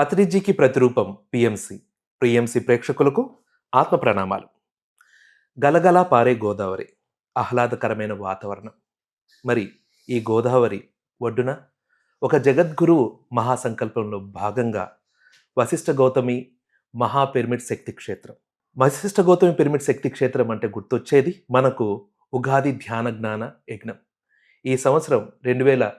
పత్రిజీకి ప్రతిరూపం PMC PMC ప్రేక్షకులకు ఆత్మ ప్రణామాలు. గలగలా పారే గోదావరి ఆహ్లాదకరమైన వాతావరణం. మరి ఈ గోదావరి ఒడ్డున ఒక జగద్గురువు మహాసంకల్పంలో భాగంగా వశిష్ఠ గౌతమి మహాపిరమిడ్ శక్తి క్షేత్రం. వశిష్ఠ గౌతమి పిరమిడ్ శక్తి క్షేత్రం అంటే గుర్తొచ్చేది మనకు ఉగాది ధ్యాన జ్ఞాన యజ్ఞం. ఈ సంవత్సరం రెండు వేల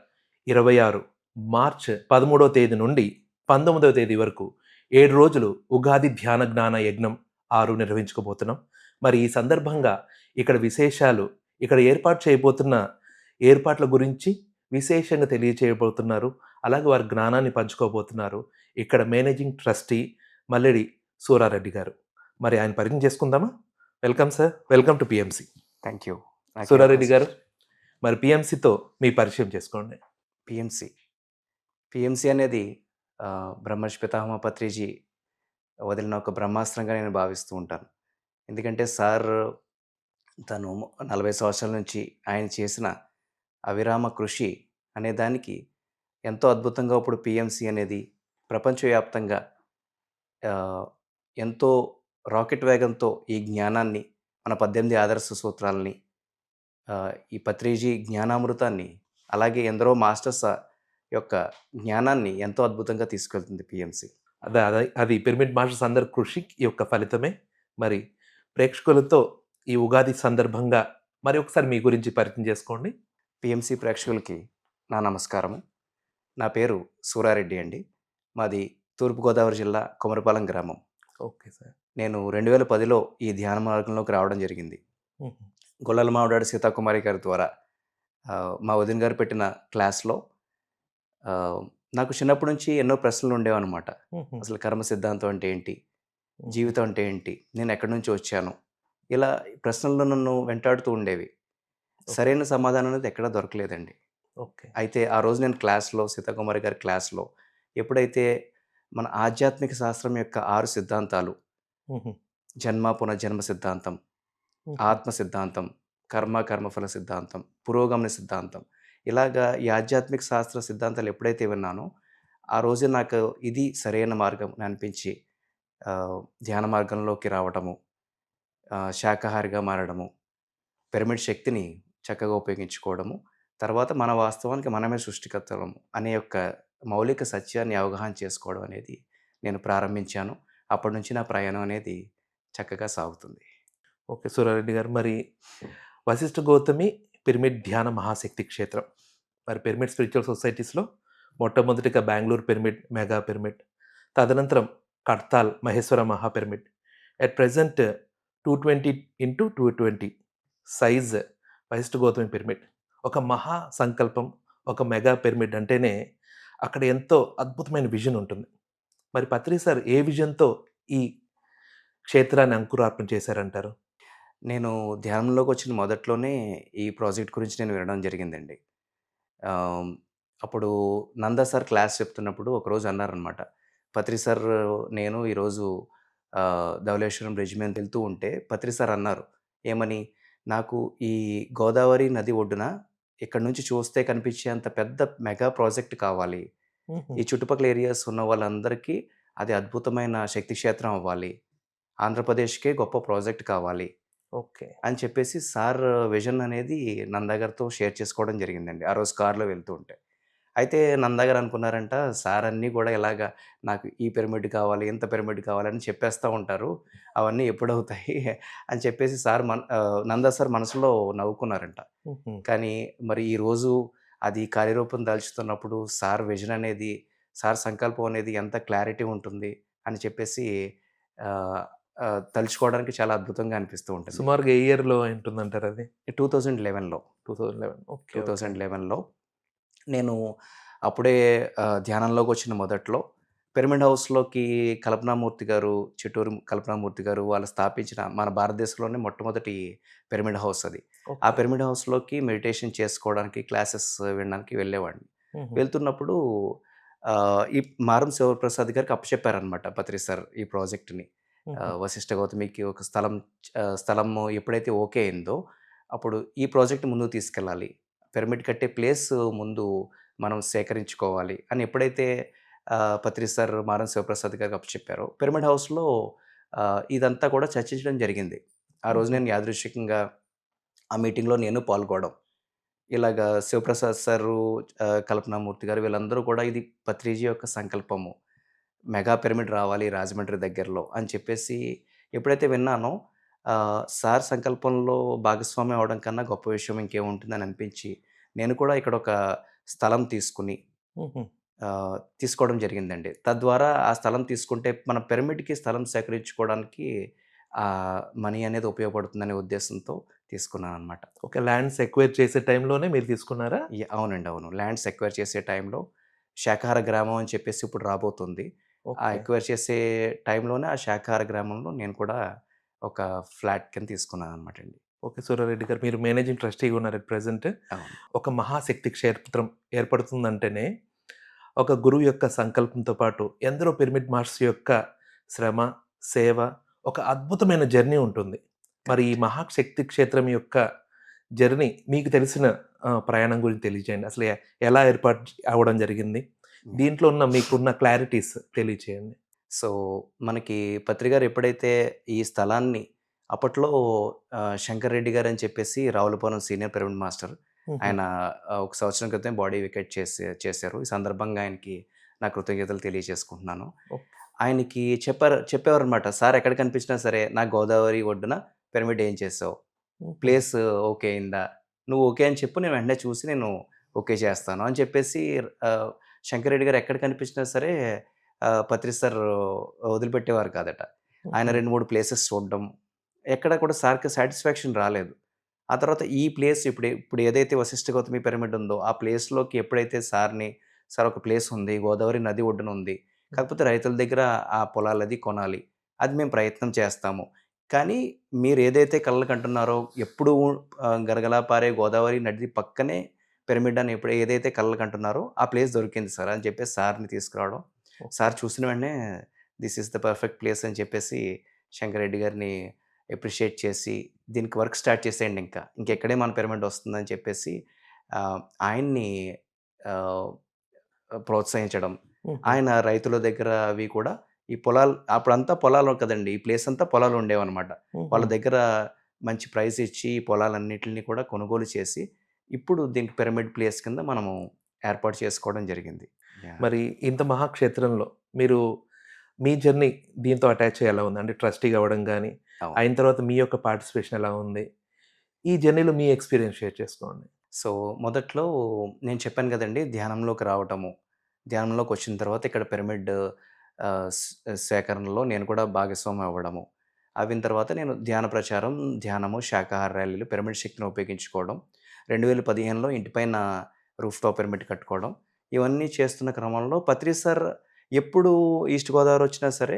ఇరవై ఆరు మార్చ్ పదమూడవ తేదీ నుండి పంతొమ్మిదవ తేదీ వరకు ఏడు రోజులు ఉగాది ధ్యాన జ్ఞాన యజ్ఞం ఆరు నిర్వహించుకోబోతున్నాం. మరి ఈ సందర్భంగా ఇక్కడ విశేషాలు ఇక్కడ ఏర్పాటు చేయబోతున్న ఏర్పాట్ల గురించి విశేషంగా తెలియచేయబోతున్నారు. అలాగే వారి జ్ఞానాన్ని పంచుకోబోతున్నారు. ఇక్కడ మేనేజింగ్ ట్రస్టీ మల్లెడి సూరారెడ్డి గారు. మరి ఆయన పరిచయం చేసుకుందామా? Welcome sir. Welcome to PMC. Thank you. Surareddy గారు మరి పిఎంసితో మీ పరిచయం చేసుకోండి. పిఎంసి. పిఎంసి అనేది బ్రహ్మర్షి పితామహ పత్రిజీ వదిలిన ఒక బ్రహ్మాస్త్రంగా నేను భావిస్తూ ఉంటాను. ఎందుకంటే సార్ తను నలభై సంవత్సరాల నుంచి ఆయన చేసిన అవిరామ కృషి అనే దానికి ఎంతో అద్భుతంగా ఇప్పుడు పిఎంసి అనేది ప్రపంచవ్యాప్తంగా ఎంతో రాకెట్ వేగంతో ఈ జ్ఞానాన్ని మన పద్దెనిమిది ఆదర్శ సూత్రాలని ఈ పత్రిజీ జ్ఞానామృతాన్ని అలాగే ఎందరో మాస్టర్స్ యొక్క జ్ఞానాన్ని ఎంతో అద్భుతంగా తీసుకెళ్తుంది పిఎంసి. అదే అదే అది పిరమిడ్ మాస్టర్స్ అందరి కృషి యొక్క ఫలితమే. మరి ప్రేక్షకులతో ఈ ఉగాది సందర్భంగా మరి ఒకసారి మీ గురించి పరిచయం చేసుకోండి. పిఎంసి ప్రేక్షకులకి నా నమస్కారము. నా పేరు సూరారెడ్డి అండి. మాది తూర్పుగోదావరి జిల్లా కొమరపాలెం గ్రామం. Okay sir. నేను రెండు వేల పదిలో ఈ ధ్యాన మార్గంలోకి రావడం జరిగింది. గొల్లల మావిడాడు సీతాకుమారి గారి ద్వారా మా వదిన గారు పెట్టిన క్లాస్లో నాకు చిన్నప్పటి నుంచి ఎన్నో ప్రశ్నలు ఉండేవన్నమాట. అసలు కర్మ సిద్ధాంతం అంటే ఏంటి? జీవితం అంటే ఏంటి? నేను ఎక్కడి నుంచి వచ్చాను? ఇలా ప్రశ్నలు నన్ను వెంటాడుతూ ఉండేవి. సరైన సమాధానం అనేది ఎక్కడా దొరకలేదండి. ఓకే. అయితే ఆ రోజు నేను క్లాస్లో సీతాకుమారి గారి క్లాస్లో ఎప్పుడైతే మన ఆధ్యాత్మిక శాస్త్రం యొక్క ఆరు సిద్ధాంతాలు జన్మ పునర్జన్మ సిద్ధాంతం ఆత్మ సిద్ధాంతం కర్మ కర్మఫల సిద్ధాంతం పురోగమన సిద్ధాంతం ఇలాగా ఈ ఆధ్యాత్మిక శాస్త్ర సిద్ధాంతాలు ఎప్పుడైతే విన్నానో ఆ రోజు నాకు ఇది సరైన మార్గం అనిపించి ధ్యాన మార్గంలోకి రావడము శాకాహారిగా మారడము పిరమిడ్ శక్తిని చక్కగా ఉపయోగించుకోవడము తర్వాత మన వాస్తవానికి మనమే సృష్టికర్తలము అనే యొక్క మౌలిక సత్యాన్ని అవగాహన చేసుకోవడం అనేది నేను ప్రారంభించాను. అప్పటి నుంచి నా ప్రయాణం అనేది చక్కగా సాగుతుంది. ఓకే సురారెడ్డి గారు మరి వశిష్ఠ గౌతమి పిరమిడ్ ధ్యాన మహాశక్తి క్షేత్రం. మరి పిరమిడ్ స్పిరిచువల్ సొసైటీస్లో మొట్టమొదటిగా బెంగళూరు పిరమిడ్ మెగా పిరమిడ్ తదనంతరం Kadthal Maheshwara Maha pyramid. At present two twenty into two twenty size Vasishta Gautami pyramid. ఒక మహా సంకల్పం ఒక మెగా పిరమిడ్ అంటేనే అక్కడ ఎంతో అద్భుతమైన విజన్ ఉంటుంది. మరి పత్రి సార్ ఏ విజన్తో ఈ క్షేత్రాన్ని అంకురార్పణ చేశారంటారు? నేను ధ్యానంలోకి వచ్చిన మొదట్లోనే ఈ ప్రాజెక్ట్ గురించి నేను వినడం జరిగిందండి. అప్పుడు నందా సార్ క్లాస్ చెప్తున్నప్పుడు ఒకరోజు అన్నారనమాట పత్రి సార్ నేను ఈరోజు ధవళేశ్వరం బ్రిడ్జ్ మీద వెళ్తూ ఉంటే పత్రి సార్ అన్నారు. ఏమని? నాకు ఈ గోదావరి నది ఒడ్డున ఇక్కడ నుంచి చూస్తే కనిపించేంత పెద్ద మెగా ప్రాజెక్ట్ కావాలి. ఈ చుట్టుపక్కల ఏరియాస్ ఉన్న వాళ్ళందరికీ అది అద్భుతమైన శక్తి క్షేత్రం అవ్వాలి. ఆంధ్రప్రదేశ్కే గొప్ప ప్రాజెక్ట్ కావాలి. ఓకే. అని చెప్పేసి సార్ విజన్ అనేది నందా గారితో షేర్ చేసుకోవడం జరిగిందండి ఆ రోజు కార్లో వెళ్తూ ఉంటే. అయితే నందా గారు అనుకున్నారంట సార్ అన్నీ కూడా ఇలాగా నాకు ఈ పిరమిడ్ కావాలి ఇంత పిరమిడ్ కావాలని చెప్పేస్తూ ఉంటారు అవన్నీ ఎప్పుడవుతాయి? అని చెప్పేసి సార్ మన నందా సార్ మనసులో నవ్వుకున్నారంట. కానీ మరి ఈరోజు అది కార్యరూపం దాల్చుతున్నప్పుడు సార్ విజన్ అనేది సార్ సంకల్పం అనేది ఎంత క్లారిటీ ఉంటుంది అని చెప్పేసి తలుచుకోవడానికి చాలా అద్భుతంగా అనిపిస్తూ ఉంటుంది. సుమారుగా ఏ ఇయర్లో ఉంటుందంటారు అది? Two thousand లెవెన్లో. Two thousand eleven. Okay two thousand లెవెన్లో నేను అప్పుడే ధ్యానంలోకి వచ్చిన మొదట్లో పిరమిడ్ హౌస్లోకి కల్పనామూర్తి గారు చిట్టూరు కల్పనామూర్తి గారు వాళ్ళు స్థాపించిన మన భారతదేశంలోనే మొట్టమొదటి పిరమిడ్ హౌస్ అది. ఆ పిరమిడ్ హౌస్లోకి మెడిటేషన్ చేసుకోవడానికి క్లాసెస్ వినడానికి వెళ్ళేవాడిని. వెళ్తున్నప్పుడు ఈ మారం శివప్రసాద్ గారికి అప్పచెప్పారనమాట పత్రి సార్ ఈ ప్రాజెక్ట్ని. వశిష్ఠ గౌతమికి ఒక స్థలం స్థలం ఎప్పుడైతే ఓకే అయిందో అప్పుడు ఈ ప్రాజెక్ట్ ముందుకు తీసుకెళ్ళాలి పిరమిడ్ కట్టే ప్లేస్ ముందు మనం సేకరించుకోవాలి అని ఎప్పుడైతే పత్రి సార్ మారం శివప్రసాద్ గారికి అప్పచెప్పారో, పిరమిడ్ హౌస్‌లో ఇదంతా కూడా చర్చించడం జరిగింది. ఆ రోజు. నేను యాదృచ్ఛికంగా ఆ మీటింగ్‌లో నేను పాల్గొవడం. ఇలాగా శివప్రసాద్ సారు, కల్పనామూర్తి గారు వీళ్ళందరూ కూడా ఇది పత్రిజీ యొక్క సంకల్పము. మెగా పిరమిడ్ రావాలి రాజమండ్రి దగ్గరలో అని చెప్పేసి ఎప్పుడైతే విన్నానో సార్ సంకల్పంలో భాగస్వామ్యం అవ్వడం కన్నా గొప్ప విషయం ఇంకేముంటుందని అనిపించి, నేను కూడా ఇక్కడ ఒక స్థలం తీసుకొని తీసుకోవడం జరిగిందండి. తద్వారా ఆ స్థలం తీసుకుంటే మన పిరమిడ్‌కి స్థలం సేకరించుకోవడానికి మనీ అనేది ఉపయోగపడుతుందనే ఉద్దేశంతో తీసుకున్నాననమాట. ఓకే. ల్యాండ్స్ ఎక్వైర్ చేసే టైంలోనే మీరు తీసుకున్నారా? అవునండి. అవును. ల్యాండ్స్ ఎక్వైర్ చేసే టైంలో శాకాహార గ్రామం అని చెప్పేసి ఇప్పుడు రాబోతుంది. ఆ. ఎక్వైర్ చేసే టైంలోనే ఆ శాకాహార గ్రామంలో నేను కూడా ఒక ఫ్లాట్ కింద తీసుకున్నాననమాట అండి. ఓకే. సూర్యారెడ్డి గారు మీరు మేనేజింగ్ ట్రస్టీగా ఉన్నారు అట్ ప్రెజెంట్. ఒక మహాశక్తి క్షేత్రం ఏర్పడుతుందంటేనే, ఒక గురువు యొక్క సంకల్పంతో పాటు ఎందరో పిరమిడ్ మాస్టర్స్ యొక్క శ్రమ, సేవ, ఒక అద్భుతమైన జర్నీ ఉంటుంది. మరి ఈ. మహాశక్తి క్షేత్రం యొక్క జర్నీ మీకు తెలిసిన ప్రయాణం గురించి తెలియజేయండి. అసలు ఎలా ఏర్పాటు అవ్వడం జరిగింది? హ్మ్. దీంట్లో ఉన్న మీకున్న క్లారిటీస్ తెలియచేయండి. సో, మనకి పత్రి గారు ఎప్పుడైతే ఈ స్థలాన్ని అప్పట్లో శంకర్ రెడ్డి గారని చెప్పేసి రావులపురం సీనియర్ పిరమిడ్ మాస్టర్. ఆయన ఒక సంవత్సరం క్రితం బాడీ వికెట్ చేసే చేశారు. ఈ సందర్భంగా ఆయనకి నా కృతజ్ఞతలు తెలియజేసుకుంటున్నాను. ఆయనకి చెప్పారు చెప్పేవారనమాట. "సార్ ఎక్కడ కనిపించినా సరే, నాకు గోదావరి ఒడ్డున పిరమిడ్ ఏం చేసావు? ప్లేస్ ఓకే అయిందా? నువ్వు ఓకే అని చెప్పు నేను వెంటనే చూసి నేను ఓకే చేస్తాను" అని చెప్పేసి ఆహ్, శంకర్ రెడ్డి గారు ఎక్కడ కనిపించినా సరే పత్రి సార్ వదిలిపెట్టేవారు కాదట. ఆయన. 2, 3 ప్లేసెస్ చూడడం. ఎక్కడ కూడా సార్‌కి సాటిస్ఫాక్షన్ రాలేదు. ఆ తర్వాత ఈ ప్లేస్ ఇప్పుడు ఇప్పుడు ఏదైతే వశిష్ఠ గౌతమి పిరమిడ్ ఉందో, ఆ ప్లేస్‌లోకి ఎప్పుడైతే సార్‌ని "సార్ ఒక ప్లేస్ ఉంది. గోదావరి నది ఒడ్డున ఉంది. కాకపోతే రైతుల దగ్గర ఆ పొలాలది కొనాలి. అది మేము ప్రయత్నం చేస్తాము. కానీ మీరు ఏదైతే కలలు కంటున్నారో ఎప్పుడూ ఆహ్, గలగలా పారే గోదావరి నది పక్కనే పిరమిడ్ అని ఎప్పుడు ఏదైతే కలలు కంటున్నారో ఆ ప్లేస్ దొరికింది సార్" అని చెప్పేసి సార్‌ని తీసుకురావడం. సార్ చూసిన వెంటనే this is the perfect place అని చెప్పేసి శంకర్ రెడ్డి గారిని అప్రిషియేట్ చేసి, "దీనికి వర్క్ స్టార్ట్ చేసేయండి ఇంకా. ఇంకెక్కడే మన పిరమిడ్ వస్తుందని" చెప్పేసి ఆయన్ని ప్రోత్సహించడం. ఆయన రైతుల దగ్గర అవి కూడా ఈ పొలాలు అప్పుడంతా పొలాలు కదండీ! ఈ ప్లేస్ అంతా పొలాలు ఉండేవనమాట. వాళ్ళ. దగ్గర మంచి ప్రైస్ ఇచ్చి ఈ పొలాలన్నిటిని కూడా కొనుగోలు చేసి, ఇప్పుడు దీనికి పిరమిడ్ ప్లేస్ కింద మనము ఏర్పాటు చేసుకోవడం జరిగింది. మరి ఇంత మహాక్షేత్రంలో మీరు మీ జర్నీ దీంతో అటాచ్ ఎలా ఉంది? అంటే ట్రస్టీగా అవ్వడం అవును. అయిన తర్వాత మీ యొక్క పార్టిసిపేషన్ ఎలా ఉంది? ఈ జర్నీలో మీ ఎక్స్‌పీరియన్స్ షేర్ చేసుకోండి. సో, మొదట్లో నేను చెప్పాను కదండీ! ధ్యానంలోకి రావటము. ధ్యానంలోకి వచ్చిన తర్వాత ఇక్కడ పిరమిడ్ సేకరణలో నేను కూడా భాగస్వామి అవ్వడము. అవిన తర్వాత నేను ధ్యాన ప్రచారం, ధ్యానము, శాకాహార ర్యాలీలు, పిరమిడ్ శక్తిని ఉపయోగించుకోవడం. 2015లో ఇంటి పైన రూఫ్‌టాప్ పిరమిడ్ కట్టుకోవడం. ఇవన్నీ చేస్తున్న క్రమంలో పత్రి సార్ ఎప్పుడు ఈస్ట్ గోదావరి వచ్చినా సరే,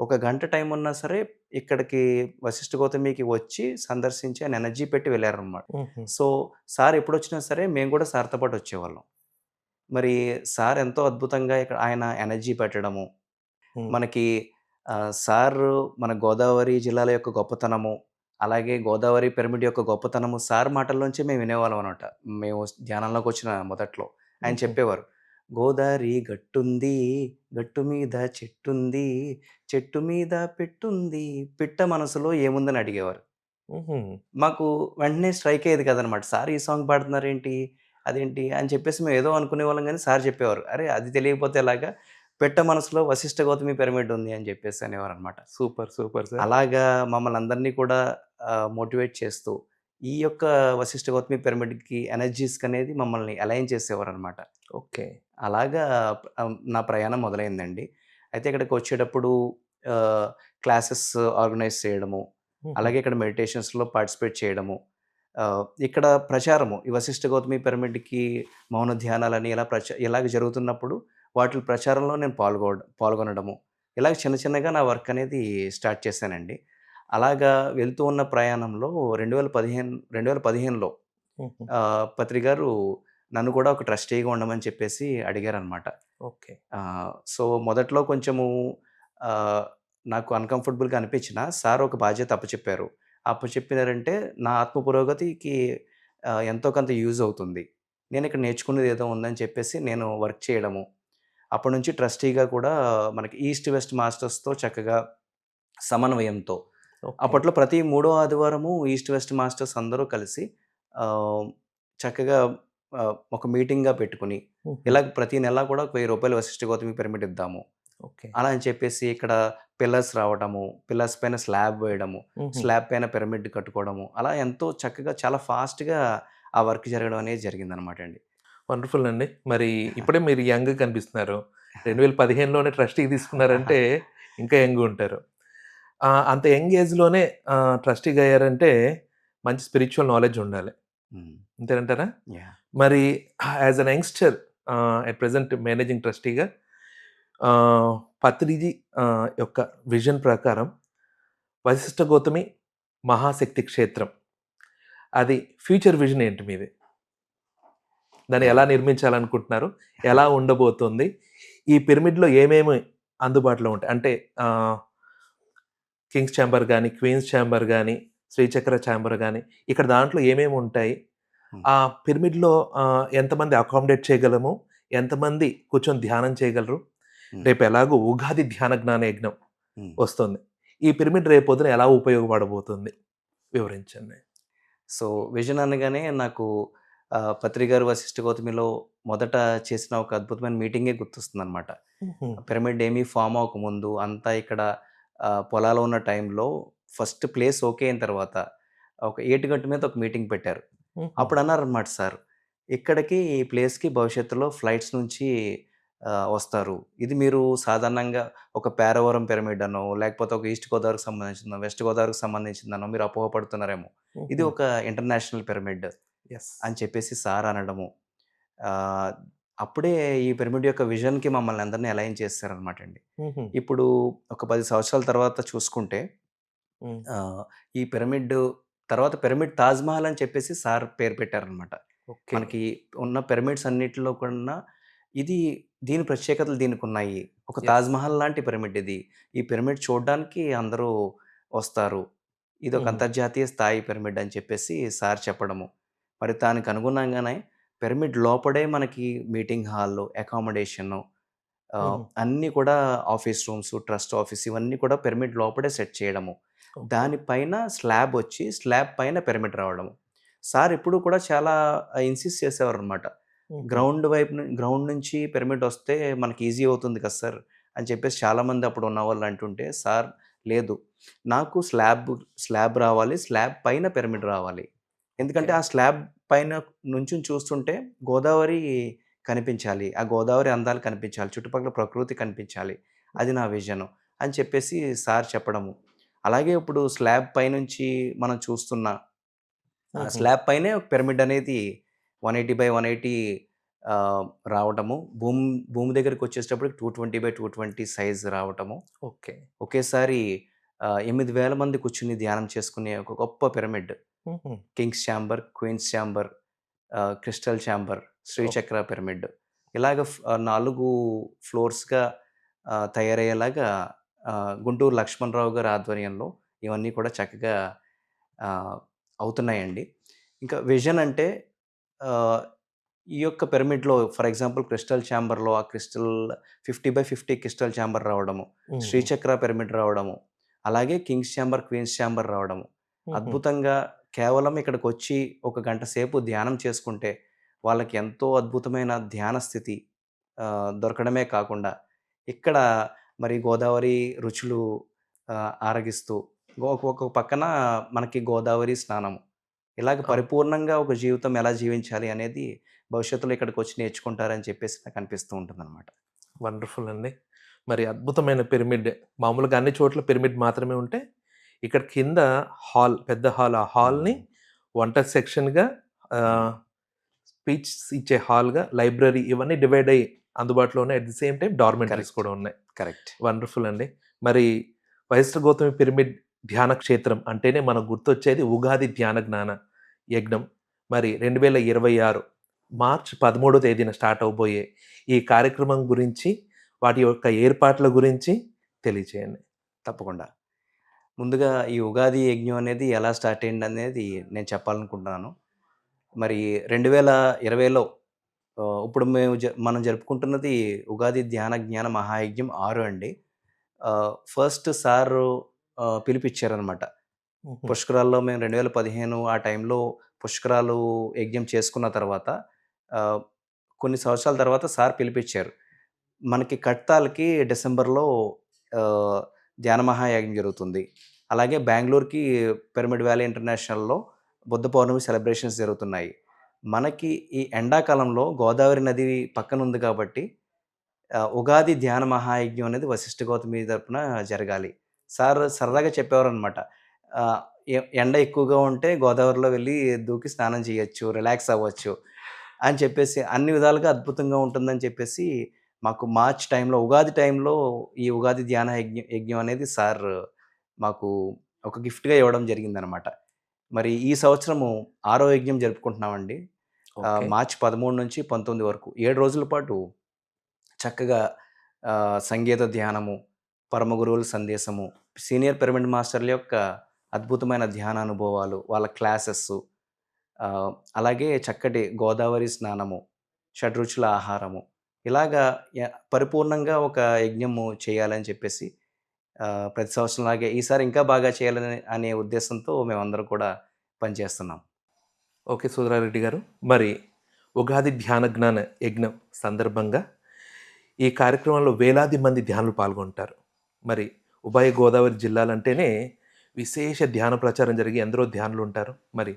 ఒక గంట టైం ఉన్నా సరే ఇక్కడికి వశిష్ఠ గౌతమికి వచ్చి సందర్శించి ఆయన ఎనర్జీ పెట్టి వెళ్ళారనమాట. హుహు. సో, సార్ ఎప్పుడొచ్చినా సరే మేము కూడా సార్‌తో పాటు వచ్చేవాళ్ళం. మరి సార్ ఎంతో అద్భుతంగా ఇక్కడ ఆయన ఎనర్జీ పెట్టడము. మనకి సారు మన గోదావరి జిల్లాల యొక్క గొప్పతనము, అలాగే గోదావరి పిరమిడ్ యొక్క గొప్పతనము సార్ మాటల్లోంచే మేము వినేవాళ్ళం అనమాట. మేము ధ్యానంలోకి వచ్చిన మొదట్లో. ఆయన. చెప్పేవారు. "గోదారి గట్టుంది, గట్టు మీద చెట్టుంది, చెట్టు మీద పెట్టుంది, పిట్ట మనసులో ఏముందని" అడిగేవారు. మాకు వెంటనే స్ట్రైక్ అయ్యేది కాదనమాట. సార్ ఈ సాంగ్ పాడుతున్నారేంటి? అదేంటి? అని చెప్పేసి మేము ఏదో అనుకునేవాళ్ళం గానీ సార్ చెప్పేవారు. "అరే! అది తెలియకపోతే ఎలాగా? పిట్ట మనసులో వశిష్ఠ గౌతమి పిరమిడ్ ఉంది" అని చెప్పేసి అనేవారనమాట. సూపర్. Super sir. అలాగా మమ్మల్ని అందరినీ కూడా మోటివేట్ చేస్తూ, ఈ యొక్క వశిష్ఠ గౌతమి పిరమిడ్‌కి ఎనర్జీస్‌కనేది మమ్మల్ని అలైన్ చేసేవారనమాట. ఓకే. అలాగా నా ప్రయాణం మొదలైందండి. అయితే ఇక్కడికి వచ్చేటప్పుడు క్లాసెస్ ఆర్గనైజ్ చేయడము. అలాగే ఇక్కడ మెడిటేషన్స్‌లో పార్టిసిపేట్ చేయడము. ఇక్కడ ప్రచారము ఈ వశిష్ఠ గౌతమి పిరమిడ్‌కి మౌన ధ్యానాలని ఇలా ప్రచ ఇలాగ జరుగుతున్నప్పుడు వాటిల ప్రచారంలో నేను పాల్గొవడం పాల్గొనడము. ఇలాగ చిన్న చిన్నగా నా వర్క్ అనేది స్టార్ట్ చేశానండి. అలాగా వెళ్తూ ఉన్న ప్రయాణంలో 2015 2015లో హుహు. ఆహ్, పత్రి గారు నన్ను కూడా ఒక ట్రస్టీగా ఉండమని చెప్పేసి అడిగారనమాట. ఓకే. ఆహ్, సో, మొదట్లో కొంచెము నాకు అన్‌కంఫర్టబుల్‌గా అనిపించినా సార్ ఒక బాధ్యత అప్పచెప్పారు. అప్పచెప్పినారంటే నా ఆత్మ పురోగతికి ఎంతో కొంత యూజ్ అవుతుంది. నేను ఇక్కడ నేర్చుకునేది ఏదో ఉందని చెప్పేసి నేను వర్క్ చేయడము. అప్పటి నుంచి ట్రస్టీగా కూడా మనకి ఈస్ట్ వెస్ట్ మాస్టర్స్తో చక్కగా సమన్వయంతో. అప్పట్లో ప్రతి మూడో ఆదివారము ఈస్ట్ వెస్ట్ మాస్టర్స్ అందరూ కలిసి చక్కగా ఒక మీటింగ్గా పెట్టుకుని. ఇలా ప్రతి నెల కూడా ఒక వెయ్యి రూపాయలు వశిష్ఠ గౌతమి పిరమిడ్ ఇద్దాము ఓకే అలా అని చెప్పేసి ఇక్కడ పిల్లర్స్ రావడము పిల్లర్స్ పైన స్లాబ్ వేయడము. స్లాబ్ పైన పిరమిడ్ కట్టుకోవడము అలా ఎంతో చక్కగా చాలా ఫాస్ట్గా ఆ వర్క్ జరగడం అనేది జరిగిందనమాట అండి వండర్ఫుల్ అండి. మరి ఇప్పుడే మీరు యంగ్ కనిపిస్తున్నారు. రెండు వేల పదిహేనులోనే ట్రస్టీ తీసుకున్నారంటే ఇంకా యంగ్ ఉంటారు. అంత యంగ్ ఏజ్లోనే ట్రస్టీగా అయ్యారంటే మంచి స్పిరిచువల్ నాలెడ్జ్ ఉండాలి. అంతేనంటారా. మరి as an youngster at present managing ట్రస్టీగా Patriji యొక్క విజన్ ప్రకారం వశిష్ఠ గౌతమి మహాశక్తి క్షేత్రం. అది ఫ్యూచర్ విజన్ ఏంటి మీది? దాన్ని ఎలా నిర్మించాలనుకుంటున్నారు? ఎలా ఉండబోతుంది? ఈ పిరమిడ్లో ఏమేమి అందుబాటులో ఉంటాయి? అంటే కింగ్స్ ఛాంబర్ కానీ క్వీన్స్ ఛాంబర్ కానీ శ్రీచక్ర ఛాంబర్ కానీ ఇక్కడ దాంట్లో ఏమేమి ఉంటాయి. ఆ పిరమిడ్లో ఎంతమంది అకామిడేట్ చేయగలము? ఎంతమంది కూర్చొని ధ్యానం చేయగలరు. రేపు ఎలాగో ఉగాది ధ్యాన జ్ఞాన యజ్ఞం. వస్తుంది. ఈ పిరమిడ్ రేపొద్దున ఎలా ఉపయోగపడబోతుంది? వివరించండి. సో విజన్ అనగానే నాకు ఆ, పత్రి గారు వశిష్ఠ గౌతమిలో మొదట చేసిన ఒక అద్భుతమైన మీటింగే గుర్తొస్తుంది అనమాట పిరమిడ్ ఏమీ ఫామ్ అవ్వకముందు అంతా ఇక్కడ పొలాలు ఉన్న టైంలో ఫస్ట్ ప్లేస్ ఓకే అయిన తర్వాత ఒక ఏటుగంట మీద ఒక మీటింగ్ పెట్టారు. అప్పుడు అన్నారు అనమాట సార్ ఇక్కడికి ఈ ప్లేస్కి భవిష్యత్తులో ఫ్లైట్స్ నుంచి వస్తారు. ఇది మీరు సాధారణంగా ఒక పేరవరం పిరమిడ్ అనో లేకపోతే ఒక ఈస్ట్ గోదావరికి సంబంధించిందో వెస్ట్ గోదావరికి సంబంధించిందనో మీరు అపోహపడుతున్నారేమో. ఇది ఒక ఇంటర్నేషనల్ పిరమిడ్. అని చెప్పేసి సార్ అనడము. ఆ, అప్పుడే ఈ పిరమిడ్ యొక్క విజన్కి మమ్మల్ని అందరినీ అలైన్ చేస్తారనమాట అండి. ఇప్పుడు ఒక పది సంవత్సరాల తర్వాత చూసుకుంటే ఈ పిరమిడ్ తర్వాత పిరమిడ్ తాజ్ మహల్ అని చెప్పేసి సార్ పేరు పెట్టారనమాట మనకి ఉన్న పిరమిడ్స్ అన్నిటిలో కూడా ఇది దీని ప్రత్యేకతలు దీనికి ఉన్నాయి. ఒక Yes. తాజ్ మహల్ లాంటి పిరమిడ్ ఇది. ఈ పిరమిడ్ చూడడానికి అందరూ వస్తారు. ఇది ఒక. అంతర్జాతీయ స్థాయి పిరమిడ్ అని చెప్పేసి సార్ చెప్పడము. మరి దానికి అనుగుణంగానే పిరమిడ్ లోపడే మనకి మీటింగ్ హాల్ అకామిడేషన్. అన్నీ కూడా ఆఫీస్ రూమ్స్ ట్రస్ట్ ఆఫీస్ ఇవన్నీ కూడా పిరమిడ్ లోపడే సెట్ చేయడము. దానిపైన స్లాబ్ వచ్చి స్లాబ్ పైన పిరమిడ్ రావడము. సార్ ఇప్పుడు కూడా చాలా ఇన్సిస్ట్ చేసేవారు అనమాట గ్రౌండ్ వైపు గ్రౌండ్ నుంచి పిరమిడ్ వస్తే మనకి ఈజీ అవుతుంది కదా సార్ అని చెప్పేసి చాలామంది అప్పుడు ఉన్న వాళ్ళు అంటుంటే సార్ లేదు. నాకు స్లాబ్ స్లాబ్ రావాలి స్లాబ్ పైన పిరమిడ్ రావాలి. ఎందుకంటే ఆ స్లాబ్ పైన నుంచి చూస్తుంటే గోదావరి కనిపించాలి. ఆ గోదావరి అందాలు కనిపించాలి. చుట్టుపక్కల ప్రకృతి కనిపించాలి. అది నా విజన్ అని చెప్పేసి సార్ చెప్పడము. అలాగే ఇప్పుడు స్లాబ్ పైనుంచి మనం చూస్తున్న. స్లాబ్ పైనే ఒక పిరమిడ్ అనేది one eighty by one eighty రావటము. భూమి భూమి దగ్గరికి వచ్చేటప్పటికి two twenty by two twenty size రావటము. ఓకే. ఒకేసారి ఎనిమిది వేల మంది కూర్చుని ధ్యానం చేసుకునే ఒక గొప్ప pyramid. King's chamber queen's chamber crystal chamber Srichakra pyramid. ఇలాగ నాలుగు ఫ్లోర్స్గా తయారయ్యేలాగా గుంటూరు లక్ష్మణరావు గారి ఆధ్వర్యంలో ఇవన్నీ కూడా చక్కగా అవుతున్నాయండి. ఇంకా విజన్ అంటే ఈ యొక్క పిరమిడ్లో ఫర్ ఎగ్జాంపుల్ క్రిస్టల్ ఛాంబర్లో ఆ crystal fifty by fifty crystal chamber రావడము శ్రీచక్ర పిరమిడ్ రావడము అలాగే కింగ్స్ ఛాంబర్ క్వీన్స్ ఛాంబర్ రావడము. అద్భుతంగా కేవలం ఇక్కడికి వచ్చి ఒక గంట సేపు ధ్యానం చేసుకుంటే వాళ్ళకి ఎంతో అద్భుతమైన ధ్యాన స్థితి దొరకడమే కాకుండా ఇక్కడ మరి గోదావరి రుచులు ఆరగిస్తూ ఒక పక్కన మనకి గోదావరి స్నానం ఇలాగ. పరిపూర్ణంగా ఒక జీవితం ఎలా జీవించాలి అనేది భవిష్యత్తులో ఇక్కడికి వచ్చి నేర్చుకుంటారని చెప్పేసి నాకు అనిపిస్తూ ఉంటుంది అనమాట వండర్ఫుల్ అండి. మరి అద్భుతమైన పిరమిడ్. మామూలుగా అన్ని చోట్ల పిరమిడ్ మాత్రమే ఉంటే ఇక్కడ కింద హాల్ పెద్ద హాల్. ఆ హాల్ని వంట సెక్షన్గా స్పీచ్ ఇచ్చే హాల్గా లైబ్రరీ ఇవన్నీ డివైడ్ అయ్యి అందుబాటులో ఉన్నాయి. At the same time dormitories. కూడా ఉన్నాయి. కరెక్ట్. వండర్ఫుల్ అండి. మరి వైశ్ర గౌతమి పిరమిడ్ ధ్యాన క్షేత్రం అంటేనే మనకు గుర్తొచ్చేది ఉగాది ధ్యాన జ్ఞాన యజ్ఞం. మరి రెండు వేల ఇరవై ఆరు మార్చ్ పదమూడో తేదీన స్టార్ట్ అవబోయే ఈ కార్యక్రమం గురించి వాటి యొక్క ఏర్పాట్ల గురించి తెలియచేయండి తప్పకుండా ముందుగా ఈ ఉగాది యజ్ఞం అనేది ఎలా స్టార్ట్ అయింది అనేది నేను చెప్పాలనుకుంటున్నాను మరి రెండు వేల ఇరవైలో ఇప్పుడు మేము జ మనం జరుపుకుంటున్నది ఉగాది ధ్యాన జ్ఞాన మహాయజ్ఞం 6 అండి. First sir. హుహు. పుష్కరాల్లో మేము 2015 ఆ టైంలో పుష్కరాలు యజ్ఞం చేసుకున్న తర్వాత కొన్ని సంవత్సరాల తర్వాత సార్ పిలిపిచ్చారు. మనకి కట్తాలకి డిసెంబర్‌లో ధ్యాన మహాయాగం జరుగుతుంది. అలాగే బెంగళూరుకి పిరమిడ్ వ్యాలీ ఇంటర్నేషనల్‌లో బుద్ధ పౌర్ణమి సెలబ్రేషన్స్ జరుగుతున్నాయి. మనకి ఈ ఎండాకాలంలో గోదావరి నది పక్కన ఉంది కాబట్టి ఉగాది ధ్యాన మహాయజ్ఞం అనేది వశిష్ఠ గౌతమి తరపున జరగాలి. సార్ సరదాగా చెప్పేవారనమాట. అనమాట ఎ ఎండ ఎక్కువగా ఉంటే గోదావరిలో వెళ్ళి దూకి స్నానం చేయొచ్చు, రిలాక్స్ అవ్వచ్చు అని చెప్పేసి అన్ని విధాలుగా అద్భుతంగా ఉంటుందని చెప్పేసి మాకు మార్చ్ టైంలో ఉగాది టైంలో ఈ ఉగాది ధ్యాన యజ్ఞ యజ్ఞం అనేది సార్ మాకు ఒక గిఫ్ట్‌గా ఇవ్వడం జరిగిందనమాట. మరి ఈ సంవత్సరము ఆరో యజ్ఞం జరుపుకుంటున్నామండి. మార్చి 13 నుంచి 19 వరకు 7 రోజుల పాటు చక్కగా సంగీత ధ్యానము, పరమ గురువుల సందేశము, సీనియర్ పిరమిడ్ మాస్టర్ల యొక్క అద్భుతమైన ధ్యాన అనుభవాలు, వాళ్ళ క్లాసెస్సు ఆహ్, అలాగే చక్కటి గోదావరి స్నానము, షడ్రుచుల ఆహారము ఇలాగా య పరిపూర్ణంగా ఒక యజ్ఞము చేయాలని చెప్పేసి ప్రతి ప్రతి సంవత్సరంలాగే ఈసారి ఇంకా బాగా చేయాలని అనే ఉద్దేశంతో మేమందరం కూడా పనిచేస్తున్నాం. ఓకే సుధరారెడ్డి గారు. మరి ఉగాది ధ్యాన జ్ఞాన యజ్ఞం సందర్భంగా ఈ కార్యక్రమంలో వేలాది మంది ధ్యానులు పాల్గొంటారు. మరి ఉభయ గోదావరి జిల్లాలంటేనే విశేష ధ్యాన ప్రచారం జరిగి ఎందరో ధ్యానులు ఉంటారు. మరి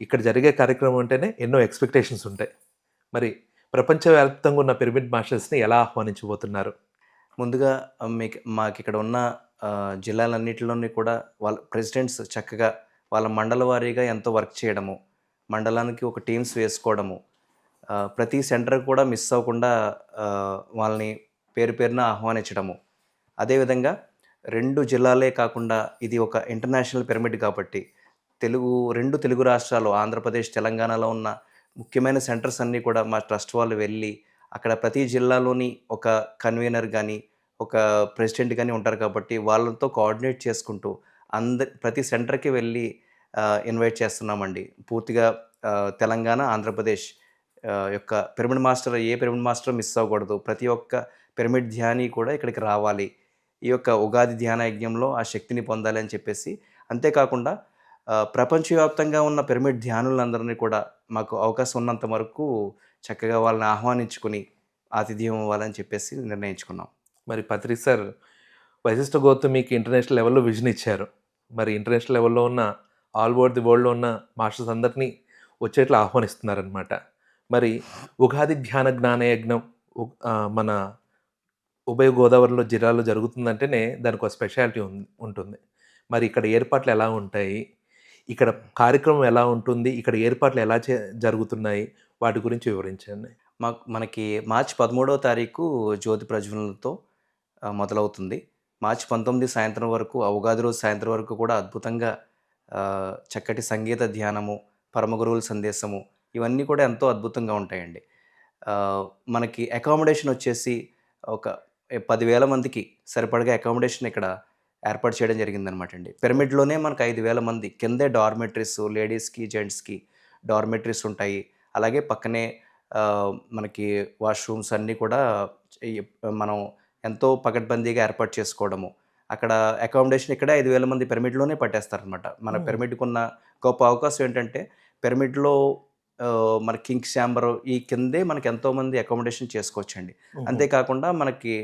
ఇక్కడ జరిగే కార్యక్రమం అంటేనే ఎన్నో ఎక్స్‌పెక్టేషన్స్ ఉంటాయి. మరి ప్రపంచవ్యాప్తంగా ఉన్న పిరమిడ్ మాస్టర్స్‌ని ఎలా ఆహ్వానించబోతున్నారు? ముందుగా మీకు మాకు ఇక్కడ ఉన్న జిల్లాలన్నింటిలోని జిల్లాలన్నిటిలోని కూడా వాళ్ళ ప్రెసిడెంట్స్ చక్కగా వాళ్ళ మండల వారీగా ఎంతో వర్క్ చేయడము, మండలానికి ఒక టీమ్స్ వేసుకోవడము, ప్రతి సెంటర్ కూడా మిస్ అవ్వకుండా వాళ్ళని పేరు పేరున ఆహ్వానించడము. అదేవిధంగా రెండు జిల్లాలే కాకుండా ఇది ఒక ఇంటర్నేషనల్ పిరమిడ్ కాబట్టి తెలుగు రెండు తెలుగు రాష్ట్రాలు ఆంధ్రప్రదేశ్, తెలంగాణలో ఉన్న ముఖ్యమైన సెంటర్స్ అన్నీ కూడా మా ట్రస్ట్ వాళ్ళు వెళ్ళి అక్కడ ప్రతి జిల్లాలోని ఒక కన్వీనర్ కానీ ఒక ప్రెసిడెంట్ కానీ ఉంటారు కాబట్టి వాళ్ళతో కోఆర్డినేట్ చేసుకుంటూ అంద ప్రతి సెంటర్‌కి వెళ్ళి ఇన్వైట్ చేస్తున్నామండి. పూర్తిగా తెలంగాణ, ఆంధ్రప్రదేశ్ యొక్క పిరమిడ్ మాస్టర్ ఏ పిరమిడ్ మాస్టర్ మిస్ అవ్వకూడదు. ప్రతి ఒక్క పిరమిడ్ ధ్యాని కూడా ఇక్కడికి రావాలి. ఈ యొక్క ఉగాది ధ్యాన యజ్ఞంలో ఆ శక్తిని పొందాలి అని చెప్పేసి అంతేకాకుండా ప్రపంచవ్యాప్తంగా ఉన్న పిరమిడ్ ధ్యానులందరినీ కూడా మాకు అవకాశం ఉన్నంత వరకు చక్కగా వాళ్ళని ఆహ్వానించుకొని ఆతిథ్యం ఇవ్వాలని చెప్పేసి నిర్ణయించుకున్నాం. మరి పత్రి సార్ వశిష్ఠ గౌతమికి ఇంటర్నేషనల్ లెవెల్‌లో విజన్ ఇచ్చారు. మరి ఇంటర్నేషనల్ లెవెల్‌లో ఉన్న ఆల్ ఓవర్ ది వరల్డ్‌లో ఉన్న మాస్టర్స్ అందరినీ వచ్చేట్లు ఆహ్వానిస్తున్నారనమాట. మరి ఉగాది ధ్యాన జ్ఞాన యజ్ఞం మన ఉభయ గోదావరిలో జిల్లాలో జరుగుతుందంటేనే దానికో స్పెషాలిటీ ఉం ఉంటుంది. మరి ఇక్కడ ఏర్పాట్లు ఎలా ఉంటాయి? ఇక్కడ కార్యక్రమం ఎలా ఉంటుంది? ఇక్కడ ఏర్పాట్లు ఎలా చే జరుగుతున్నాయి? వాటి గురించి వివరించండి. మా మనకి మార్చి 13వ తారీఖు జ్యోతి ప్రజ్వలనతో మొదలవుతుంది. మార్చి 19 సాయంత్రం వరకు ఉగాది రోజు సాయంత్రం వరకు కూడా అద్భుతంగా చక్కటి సంగీత ధ్యానము, పరమ గురువుల సందేశము ఇవన్నీ కూడా ఎంతో అద్భుతంగా ఉంటాయండి. మనకి అకామిడేషన్ వచ్చేసి ఒక పదివేల మందికి సరిపడగా అకామిడేషన్ ఇక్కడ ఏర్పాటు చేయడం జరిగిందనమాటండి. పిరమిడ్‌లోనే మనకు 5,000 మంది కిందే డార్మిటరీస్ లేడీస్‌కి, జెంట్స్‌కి డార్మిటరీస్ ఉంటాయి. అలాగే పక్కనే మనకి వాష్‌రూమ్స్ అన్నీ కూడా మనం ఎంతో పకడ్బందీగా ఏర్పాటు చేసుకోవడము. అక్కడ అకామిడేషన్ ఇక్కడే 5,000 మంది పిరమిడ్‌లోనే పట్టేస్తారనమాట. మన హ్మ్. పిరమిడ్‌కున్న గొప్ప అవకాశం ఏంటంటే పిరమిడ్‌లో మన కింగ్స్ ఛాంబర్ ఈ కిందే మనకి ఎంతోమంది అకామిడేషన్ చేసుకోవచ్చండి. అంతేకాకుండా మనకి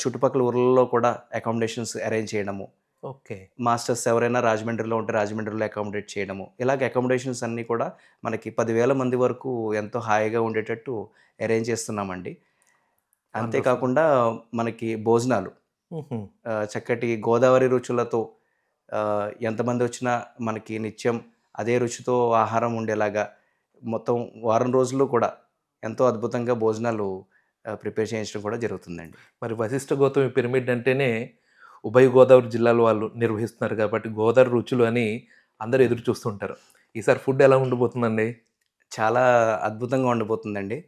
చుట్టుపక్కల ఊర్లలో కూడా అకామిడేషన్స్ అరేంజ్ చేయడము. ఓకే. మాస్టర్స్ ఎవరైనా రాజమండ్రిలో ఉంటే రాజమండ్రిలో అకామిడేట్ చేయడము. ఇలాగ అకామిడేషన్స్ అన్నీ కూడా మనకి 10,000 మంది వరకు ఎంతో హాయిగా ఉండేటట్టు అరేంజ్ చేస్తున్నామండి. అంతేకాకుండా మనకి భోజనాలు చక్కటి గోదావరి రుచులతో ఎంతమంది వచ్చినా మనకి నిత్యం అదే రుచితో ఆహారం ఉండేలాగా మొత్తం వారం రోజులు కూడా ఎంతో అద్భుతంగా భోజనాలు ప్రిపేర్ చేయించడం కూడా జరుగుతుందండి. మరి వశిష్ఠ గౌతమి పిరమిడ్ అంటేనే ఉభయ గోదావరి జిల్లాల వాళ్ళు నిర్వహిస్తున్నారు కాబట్టి గోదావరి రుచులు అని అందరూ ఎదురు చూస్తుంటారు. ఈసారి ఫుడ్ ఎలా ఉండబోతుందండి? చాలా అద్భుతంగా ఉండబోతుందండి.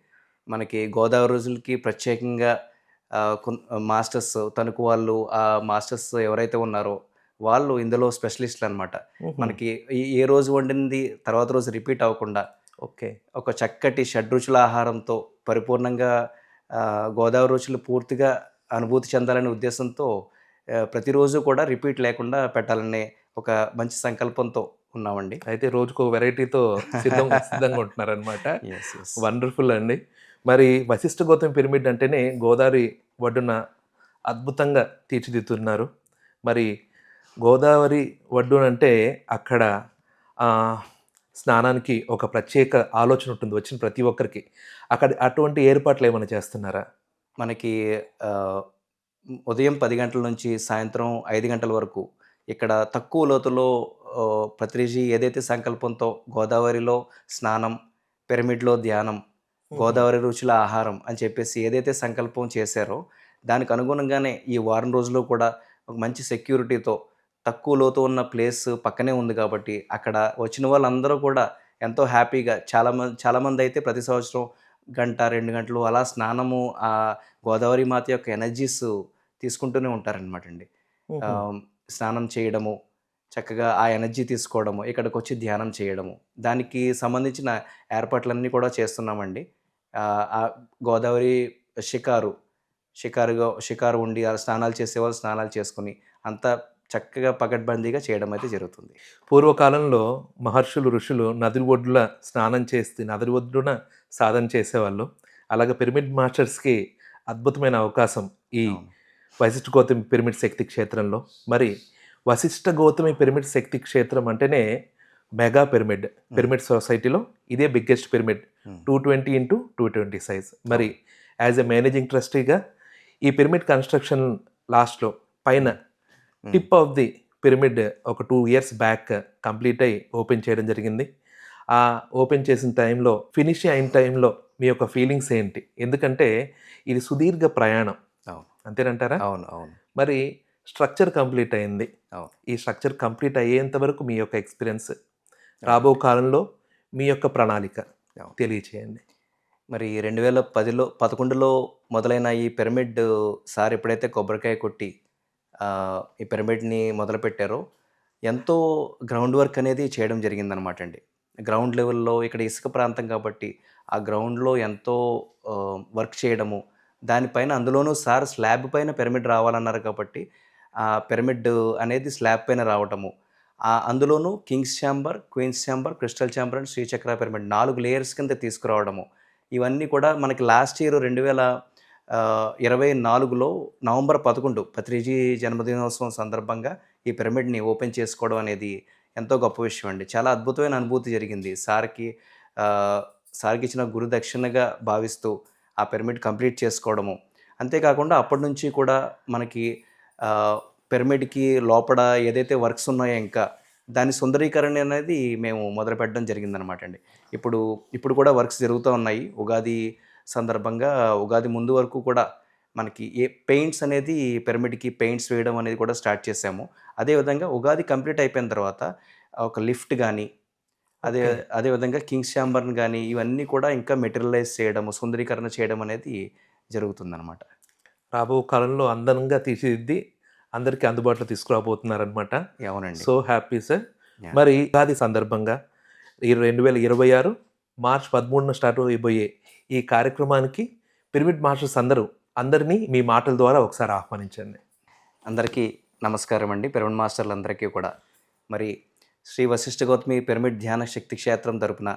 మనకి గోదావరి రోజులకి ప్రత్యేకంగా మాస్టర్స్ తణుకు వాళ్ళు ఆ మాస్టర్స్ ఎవరైతే ఉన్నారో వాళ్ళు ఇందులో స్పెషలిస్టులనమాట. హుహు. మనకి ఏ రోజు వండింది తర్వాత రోజు రిపీట్ అవ్వకుండా ఓకే ఒక చక్కటి షడ్రుచుల ఆహారంతో పరిపూర్ణంగా గోదావరి రుచులు పూర్తిగా అనుభూతి చెందాలనే ఉద్దేశంతో ప్రతిరోజు కూడా రిపీట్ లేకుండా పెట్టాలనే ఒక మంచి సంకల్పంతో ఉన్నామండి. అయితే రోజుకు వెరైటీతో సిద్ధం సిద్ధంగా ఉంటున్నారనమాట వండర్ఫుల్ అండి. మరి వశిష్ఠ గౌతమి పిరమిడ్ అంటేనే గోదావరి ఒడ్డున అద్భుతంగా తీర్చిదిద్దుతున్నారు. మరి గోదావరి ఒడ్డున అంటే అక్కడ స్నానానికి ఒక ప్రత్యేక ఆలోచన ఉంటుంది వచ్చిన ప్రతి ఒక్కరికి. అక్కడ అటువంటి ఏర్పాట్లు ఏమైనా చేస్తున్నారా? మనకి ఉదయం పది గంటల నుంచి సాయంత్రం ఐదు గంటల వరకు ఇక్కడ తక్కువ లోతులో ఆ, ప్రతిరోజు ఏదైతే సంకల్పంతో గోదావరిలో స్నానం పిరమిడ్లో ధ్యానం గోదావరి రుచుల ఆహారం అని చెప్పేసి ఏదైతే సంకల్పం చేశారో దానికి అనుగుణంగానే ఈ వారం రోజులు కూడా ఒక మంచి సెక్యూరిటీతో తక్కువ లోతు ఉన్న ప్లేస్ పక్కనే ఉంది కాబట్టి అక్కడ వచ్చిన వాళ్ళందరూ కూడా ఎంతో హ్యాపీగా చాలామంది చాలామంది అయితే ప్రతి సంవత్సరం గంట రెండు గంటలు అలా స్నానము ఆ గోదావరి మాత యొక్క ఎనర్జీస్ తీసుకుంటూనే ఉంటారనమాట అండి. స్నానం చేయడము చక్కగా ఆ ఎనర్జీ తీసుకోవడము ఇక్కడికి వచ్చి ధ్యానం చేయడము దానికి సంబంధించిన ఏర్పాట్లన్నీ కూడా చేస్తున్నామండి. ఆ, గోదావరి షికారు షికారుగా షికారు ఉండి స్నానాలు చేసేవాళ్ళు స్నానాలు చేసుకుని అంతా చక్కగా పకడ్బందీగా చేయడం అయితే జరుగుతుంది పూర్వకాలంలో మహర్షులు ఋషులు నది ఒడ్డున స్నానం చేస్తే నది ఒడ్డున సాధన చేసేవాళ్ళు అలాగే పిరమిడ్ మాస్టర్స్కి అద్భుతమైన అవకాశం ఈ. వశిష్ఠ గౌతమి పిరమిడ్ శక్తి క్షేత్రంలో మరి వశిష్ఠ గౌతమి పిరమిడ్ శక్తి క్షేత్రం అంటేనే మెగా పిరమిడ్ పిరమిడ్ సొసైటీలో ఇదే biggest pyramid. Two twenty into two twenty size మరి యాజ్ ఎ మేనేజింగ్ ట్రస్టీగా ఈ పిరమిడ్ కన్స్ట్రక్షన్ లాస్ట్లో పైన. టిప్ ఆఫ్ ది పిరమిడ్ ఒక టూ ఇయర్స్ బ్యాక్ కంప్లీట్ అయ్యి ఓపెన్ చేయడం జరిగింది. ఆ ఓపెన్ చేసిన టైంలో ఫినిష్ అయిన టైంలో మీ యొక్క ఫీలింగ్స్ ఏంటి? ఎందుకంటే ఇది సుదీర్ఘ ప్రయాణం. అవును. అంతేనంటారా? అవును అవును. మరి స్ట్రక్చర్ కంప్లీట్ అయింది. అవును. ఈ స్ట్రక్చర్ కంప్లీట్ అయ్యేంత వరకు మీ యొక్క ఎక్స్పీరియన్స్ రాబో కాలంలో మీ యొక్క ప్రణాళిక. తెలియచేయండి. మరి రెండు వేల పదిలో పదకొండులో మొదలైన ఈ పిరమిడ్ సార్ ఎప్పుడైతే కొబ్బరికాయ కొట్టి ఈ పిరమిడ్ని మొదలుపెట్టారో. ఎంతో గ్రౌండ్ వర్క్ అనేది చేయడం జరిగిందనమాట అండి. గ్రౌండ్ లెవెల్లో ఇక్కడ ఇసుక ప్రాంతం కాబట్టి ఆ గ్రౌండ్లో ఎంతో వర్క్ చేయడము దానిపైన అందులోనూ సార్ స్లాబ్ పైన పిరమిడ్ రావాలన్నారు కాబట్టి ఆ పిరమిడ్ అనేది స్లాబ్ పైన రావటము. అందులోనూ kings chamber queens chamber crystal chamber and Srichakra pyramid నాలుగు లేయర్స్ కింద తీసుకురావడము. ఇవన్నీ కూడా మనకి లాస్ట్ ఇయర్ రెండు వేల ఇరవై నాలుగులో నవంబర్ పదకొండు పత్రిజీ జన్మదినోత్సవం సందర్భంగా ఈ పిరమిడ్ని ఓపెన్ చేసుకోవడం అనేది ఎంతో గొప్ప విషయం అండి. చాలా అద్భుతమైన అనుభూతి జరిగింది. సార్కి సార్కి ఇచ్చిన గురుదక్షిణగా భావిస్తూ ఆ పిరమిడ్ కంప్లీట్ చేసుకోవడము. అంతేకాకుండా అప్పటి నుంచి కూడా మనకి పిరమిడ్కి లోపల ఏదైతే వర్క్స్ ఉన్నాయో ఇంకా దాని సుందరీకరణ అనేది మేము మొదలు పెట్టడం జరిగిందనమాట అండి. ఇప్పుడు ఇప్పుడు కూడా వర్క్స్ జరుగుతూ ఉన్నాయి. ఉగాది సందర్భంగా ఉగాది ముందు వరకు కూడా మనకి ఏ పెయింట్స్ అనేది పిరమిడ్కి పెయింట్స్ వేయడం అనేది కూడా స్టార్ట్ చేసాము. అదేవిధంగా ఉగాది కంప్లీట్ అయిపోయిన తర్వాత ఒక లిఫ్ట్ కానీ అదే. అదేవిధంగా కింగ్స్ ఛాంబర్ని కానీ ఇవన్నీ కూడా ఇంకా మెటీరియలైజ్ చేయడము సుందరీకరణ చేయడం అనేది జరుగుతుందన్నమాట. రాబో కాలంలో అందంగా తీర్చిదిద్ది అందరికీ అందుబాటులో తీసుకురాబోతున్నారనమాట అవునండి. So happy sir. మరి ఉగాది సందర్భంగా ఈ రెండు వేల ఇరవై ఆరు మార్చ్ పదమూడున స్టార్ట్ అయిపోయే ఈ కార్యక్రమానికి పిరమిడ్ మాస్టర్స్ అందరూ అందరినీ మీ మాటల ద్వారా ఒకసారి ఆహ్వానించండి. అందరికీ నమస్కారం అండి. పిరమిడ్ మాస్టర్లందరికీ కూడా. మరి శ్రీ వశిష్ఠ గౌతమి పిరమిడ్ ధ్యాన శక్తి క్షేత్రం తరపున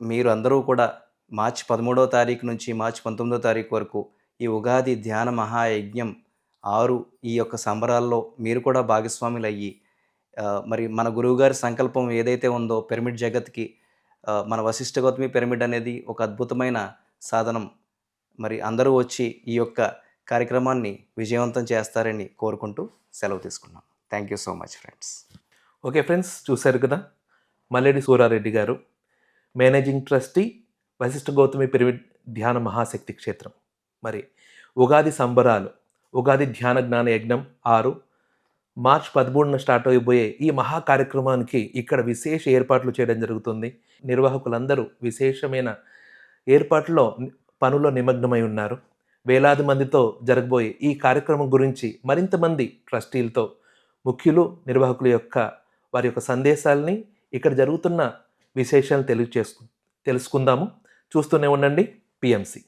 మీరు అందరూ కూడా మార్చి పదమూడవ తారీఖు నుంచి మార్చి పంతొమ్మిదో తారీఖు వరకు ఈ ఉగాది ధ్యాన మహాయజ్ఞం ఆరు ఈ యొక్క సంబరాల్లో మీరు కూడా భాగస్వాములు అయ్యి మరి మన గురువుగారి సంకల్పం ఏదైతే ఉందో పిరమిడ్ జగత్కి మన వశిష్ఠ గౌతమి పిరమిడ్ అనేది ఒక అద్భుతమైన సాధనం. మరి అందరూ వచ్చి ఈ యొక్క కార్యక్రమాన్ని విజయవంతం చేస్తారని కోరుకుంటూ సెలవు తీసుకున్నాం. Thank you so much friends okay friends చూశారు కదా? మల్లెడి సూరారెడ్డి గారు managing trustee Vasishtha Gautami pyramid ధ్యాన మహాశక్తి క్షేత్రం. మరి ఉగాది సంబరాలు ఉగాది ధ్యాన జ్ఞాన యజ్ఞం ఆరు మార్చ్ పదమూడున స్టార్ట్ అయిపోయే ఈ మహా కార్యక్రమానికి ఇక్కడ విశేష ఏర్పాట్లు చేయడం జరుగుతుంది. నిర్వాహకులందరూ విశేషమైన ఏర్పాట్లో పనుల్లో నిమగ్నమై ఉన్నారు. వేలాది మందితో జరగబోయే ఈ కార్యక్రమం గురించి మరింత మంది ట్రస్టీలతో ముఖ్యులు నిర్వాహకుల యొక్క వారి యొక్క సందేశాలని ఇక్కడ జరుగుతున్న విశేషాలు తెలియచేసుకు తెలుసుకుందాము. చూస్తూనే ఉండండి. పిఎంసి.